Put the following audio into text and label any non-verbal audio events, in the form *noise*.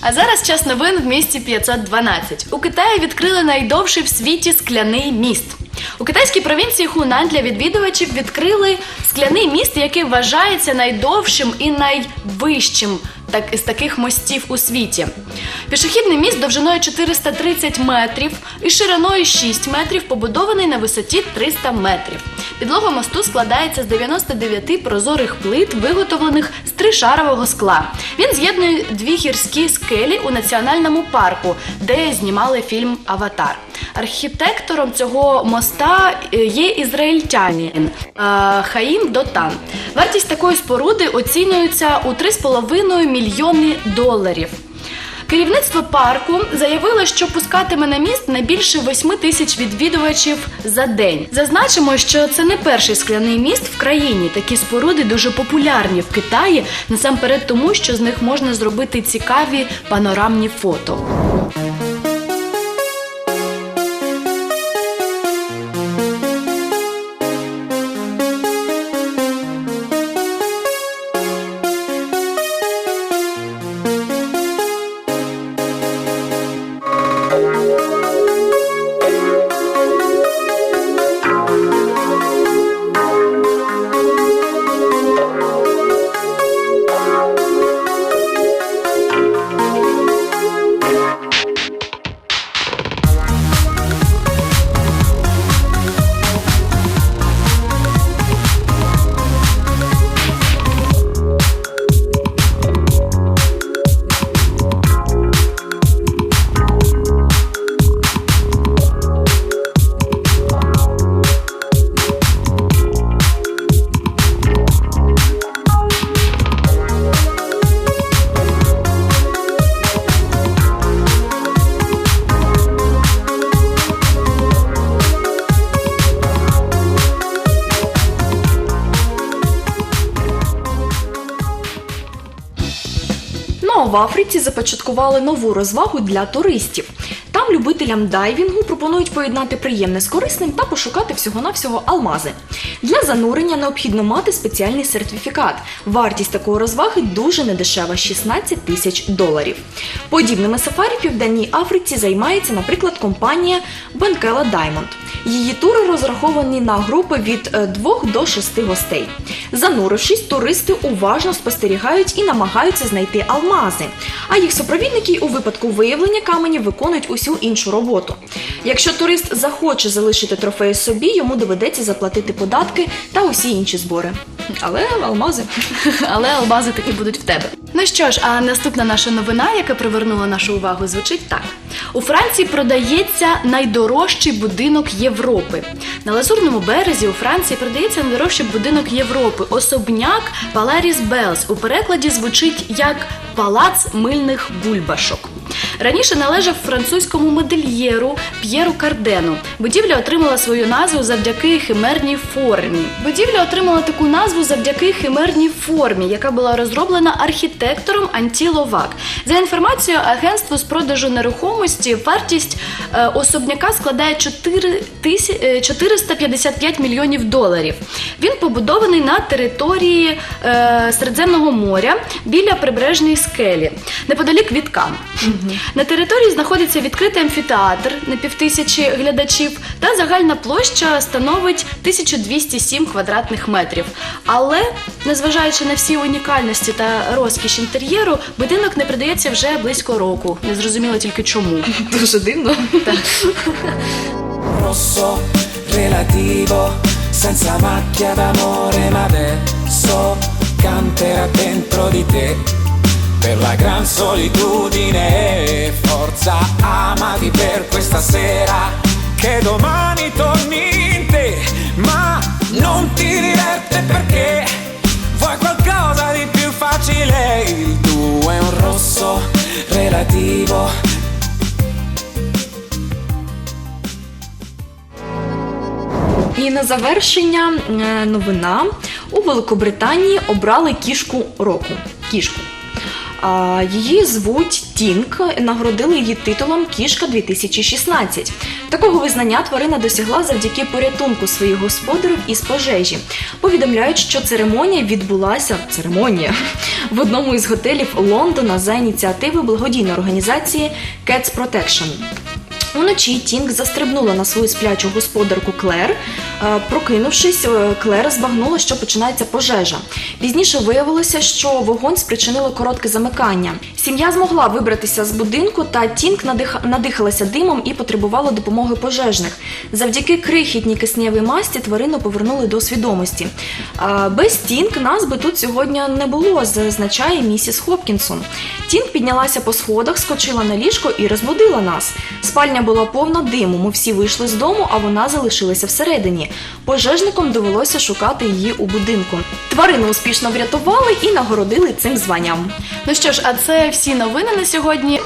А зараз час новин в місті 512. У Китаї відкрили найдовший в світі скляний міст. У китайській провінції Хунань для відвідувачів відкрили скляний міст, який вважається найдовшим і найвищим так, з таких мостів у світі. Пішохідний міст довжиною 430 метрів і шириною 6 метрів, побудований на висоті 300 метрів. Підлога мосту складається з 99 прозорих плит, виготовлених з тришарового скла. Він з'єднує дві гірські скелі у національному парку, де знімали фільм Аватар. Архітектором цього моста е, є ізраїльтянин е, Хаїм Дотан. Вартість такої споруди оцінюється у 3,5 мільйони доларів. Керівництво парку заявило, що пускатиме на міст не більше 8 тисяч відвідувачів за день. Зазначимо, що це не перший скляний міст в країні. Такі споруди дуже популярні в Китаї, насамперед тому, що з них можна зробити цікаві панорамні фото. Ну в Африці започаткували нову розвагу для туристів. Там любителям дайвінгу пропонують поєднати приємне з корисним та пошукати всього-навсього алмази. Для занурення необхідно мати спеціальний сертифікат. Вартість такої розваги дуже недешева 16 тисяч доларів. Подібними сафарі в Південній Африці займається, наприклад, компанія Бенкела Diamond. Її тури розраховані на групи від 2 до 6 гостей. Занурившись, туристи уважно спостерігають і намагаються знайти алмази. А їх супровідники у випадку виявлення каменів виконують усю іншу роботу. Якщо турист захоче залишити трофеї собі, йому доведеться заплатити податки та усі інші збори. Але алмази. *laughs* Але албази таки будуть в тебе. Ну що ж, а наступна наша новина, яка привернула нашу увагу, звучить так: у Франції продається найдорожчий будинок Європи. На лазурному березі у Франції продається найдорожчий будинок Європи. Особняк Паларіс Белс. У перекладі звучить як палац мильних бульбашок. Раніше належав французькому модельєру П'єру Кардену. Будівля отримала свою назву завдяки химерній формі. Будівля отримала таку назву завдяки химерній формі, яка була розроблена архітектором Анті Ловак. За інформацією агентства з продажу нерухомості, вартість е, особняка складає 4 тися- е, 455 мільйонів доларів. Він побудований на території е, Середземного моря біля прибережної скелі, неподалік від Кам. На території знаходиться відкритий амфітеатр на півтисячі глядачів, та загальна площа становить 1207 квадратних метрів. Але, незважаючи на всі унікальності та розкіш інтер'єру, будинок не продається вже близько року. Незрозуміло тільки чому. *laughs* Дуже дивно. rosso relativo senza macchia d'amore ma adesso canterà dentro di te per la gran solitudine forza amati per questa sera che domani torni in te ma non ti diverte perché vuoi qualcosa di più facile il tuo è un rosso relativo І на завершення е, новина у Великобританії обрали кішку року. Кішку. Її звуть Тінк, нагородили її титулом Кішка 2016. Такого визнання тварина досягла завдяки порятунку своїх господарів із пожежі. Повідомляють, що церемонія відбулася церемонія в одному із готелів Лондона за ініціативи благодійної організації Cats Protection. Уночі Тінг застрибнула на свою сплячу господарку Клер. Е, Прокинувшись, е, Клер збагнула, що починається пожежа. Пізніше виявилося, що вогонь спричинило коротке замикання. Сім'я змогла вибратися з будинку, та Тінг надих... надихалася димом і потребувала допомоги пожежних. Завдяки крихітній кисневій масті тварину повернули до свідомості. Е, Без Тінг нас би тут сьогодні не було, зазначає місіс Хопкінсон. Тінг піднялася по сходах, скочила на ліжко і розбудила нас. Спальня була повна диму. Ми всі вийшли з дому, а вона залишилася всередині. Пожежникам довелося шукати її у будинку. Тварину успішно врятували і нагородили цим званням. Ну що ж, а це всі новини на сьогодні.